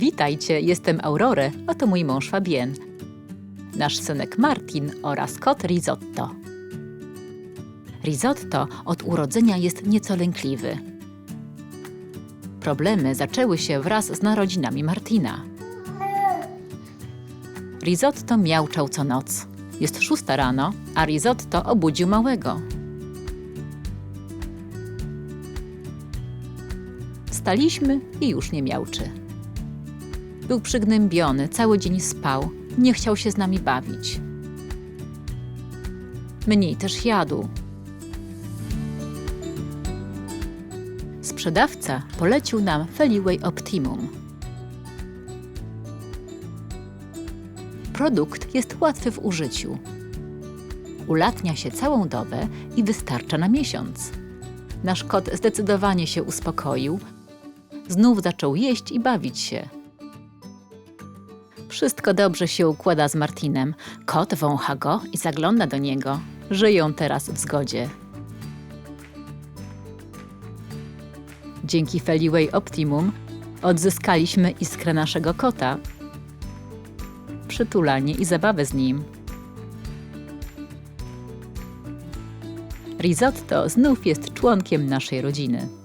Witajcie, jestem Aurore, a to mój mąż Fabien. Nasz synek Martin oraz kot Risotto. Risotto od urodzenia jest nieco lękliwy. Problemy zaczęły się wraz z narodzinami Martina. Risotto miauczał co noc. Jest szósta rano, a Risotto obudził małego. Wstaliśmy i już nie miauczy. Był przygnębiony, cały dzień spał, nie chciał się z nami bawić. Mniej też jadł. Sprzedawca polecił nam Feliway Optimum. Produkt jest łatwy w użyciu. Ulatnia się całą dobę i wystarcza na miesiąc. Nasz kot zdecydowanie się uspokoił. Znów zaczął jeść i bawić się. Wszystko dobrze się układa z Martinem. Kot wącha go i zagląda do niego. Żyją teraz w zgodzie. Dzięki Feliway Optimum odzyskaliśmy iskrę naszego kota, przytulanie i zabawę z nim. Risotto znów jest członkiem naszej rodziny.